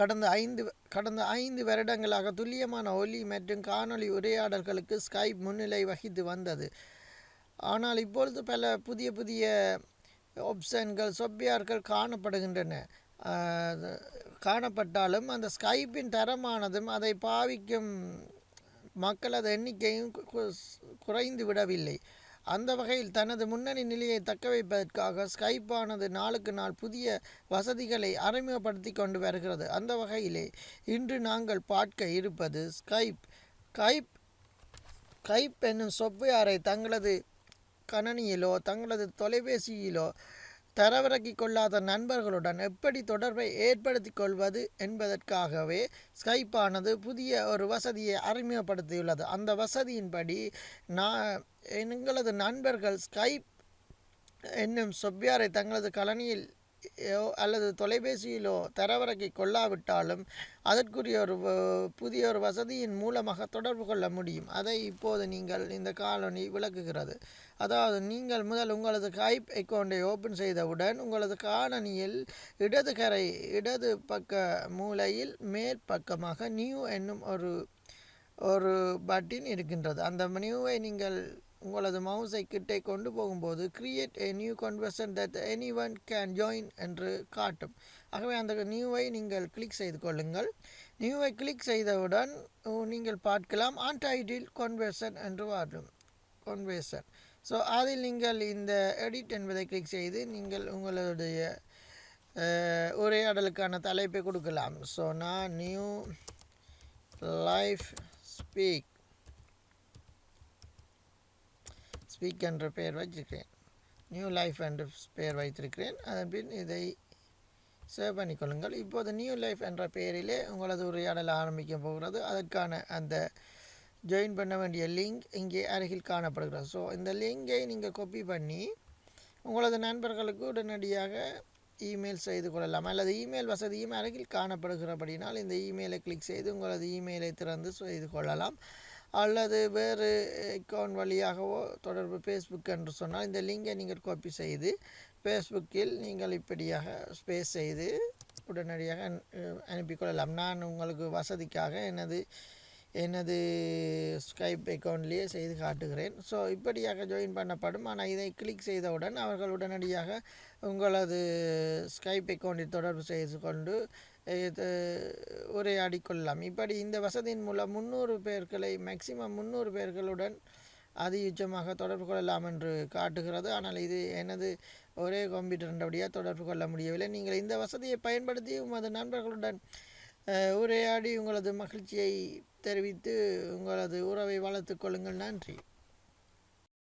கடந்த ஐந்து கடந்த ஐந்து வருடங்களாக துல்லியமான ஒலி மற்றும் காணொளி உரையாடல்களுக்கு ஸ்கைப் முன்னிலை வகித்து வந்தது. ஆனால் இப்பொழுது பல புதிய புதிய ஆப்ஷன்கள் சொப்பியார்கள் காணப்படுகின்றன. காணப்பட்டாலும் அந்த ஸ்கைப்பின் தரமானதும் அதை பாவிக்கும் மக்களது எண்ணிக்கையும் குறைந்து விடவில்லை. அந்த வகையில் தனது முன்னணி நிலையை தக்க வைப்பதற்காக ஸ்கைப்பானது நாளுக்கு நாள் புதிய வசதிகளை அறிமுகப்படுத்தி கொண்டு வருகிறது. அந்த வகையிலே இன்று நாங்கள் பார்க்க இருப்பது ஸ்கைப் கைப் கைப் என்னும் சொப்வேரை தங்களது கணனியிலோ தங்களது தொலைபேசியிலோ தரவிறக்கி கொள்ளாத நண்பர்களுடன் எப்படி தொடர்பை ஏற்படுத்தி கொள்வது என்பதற்காகவே ஸ்கைப்பானது புதிய ஒரு வசதியை அறிமுகப்படுத்தியுள்ளது. அந்த வசதியின்படி நான் எங்களது நண்பர்கள் ஸ்கைப் என்னும் சொப்பியாரை தங்களது கலனியில் அல்லது தொலைபேசியிலோ தரவிறக்கி கொள்ளாவிட்டாலும் அதற்குரிய ஒரு புதிய ஒரு வசதியின் மூலமாக தொடர்பு கொள்ள முடியும். அதை இப்போது நீங்கள் இந்த காலனி விளக்குகிறது. அதாவது நீங்கள் முதல் உங்களது கைப் அக்கௌண்டை ஓப்பன் செய்தவுடன் உங்களது காலனியில் இடது கரை இடது பக்க மூலையில் மேற்பக்கமாக நியூ என்னும் ஒரு ஒரு பட்டின் இருக்கின்றது. அந்த நியூவை நீங்கள் உங்களது மவுஸை கிட்டே கொண்டு போகும்போது create a new conversation that anyone can join என்று காட்டும். ஆகவே அந்த நியூவை நீங்கள் கிளிக் செய்து கொள்ளுங்கள். நியூவை கிளிக் செய்தவுடன் நீங்கள் பார்க்கலாம் ஆன்டைடில் கன்வர்சன் என்று வரும். கன்வர்சன் ஸோ அதில் நீங்கள் இந்த எடிட் என்பதை கிளிக் செய்து நீங்கள் உங்களுடைய உரையாடலுக்கான தலைப்பை கொடுக்கலாம். ஸோ நான் நியூ லைஃப் ஸ்பீக் ஸ்பீக் என்ற பெயர் வைத்திருக்கிறேன். நியூ லைஃப் என்ற பெயர் வைத்திருக்கிறேன். அதன் பின் இதை சேவ் பண்ணிக்கொள்ளுங்கள் இப்போது நியூ லைஃப் என்ற பெயரிலே உங்களது உரையாடல் ஆரம்பிக்க போகிறது. அதற்கான அந்த ஜாயின் பண்ண வேண்டிய லிங்க் இங்கே அருகில் காணப்படுகிறது. ஸோ இந்த லிங்கை நீங்கள் கொப்பி பண்ணி உங்களது நண்பர்களுக்கு உடனடியாக இமெயில் செய்து கொள்ளலாம். அல்லது இமெயில் வசதியும் அருகில் காணப்படுகிறபடினால் இந்த இமெயிலை கிளிக் செய்து உங்களது இமெயிலை திறந்து செய்து கொள்ளலாம். அல்லது வேறு அக்கௌண்ட் வழியாகவோ தொடர்பு ஃபேஸ்புக் என்று சொன்னால் இந்த லிங்கை நீங்கள் காப்பி செய்து ஃபேஸ்புக்கில் நீங்கள் இப்படியாக ஸ்பேஸ் செய்து உடனடியாக அனுப்பிக்கொள்ளலாம் நான் உங்களுக்கு வசதிக்காக எனது எனது ஸ்கைப் அக்கௌண்ட்லேயே செய்து காட்டுகிறேன். ஸோ இப்படியாக ஜாயின் பண்ணப்படும். ஆனால் இதை கிளிக் செய்தவுடன் அவர்கள் உடனடியாக உங்களது ஸ்கைப் அக்கௌண்ட்டில் தொடர்பு செய்து கொண்டு இது உரையாடி கொள்ளலாம். இப்படி இந்த வசதியின் மூலம் முந்நூறு பேர்களை மேக்சிமம் முந்நூறு பேர்களுடன் அதியுச்சமாக தொடர்பு கொள்ளலாம் என்று காட்டுகிறது. ஆனால் இது எனது ஒரே கம்ப்யூட்டர் வழியாக தொடர்பு கொள்ள முடியவில்லை. நீங்கள் இந்த வசதியை பயன்படுத்தி உமது நண்பர்களுடன் உரையாடி உங்களது மகிழ்ச்சியை தெரிவித்து உங்களது உறவை வளர்த்து கொள்ளுங்கள். நன்றி.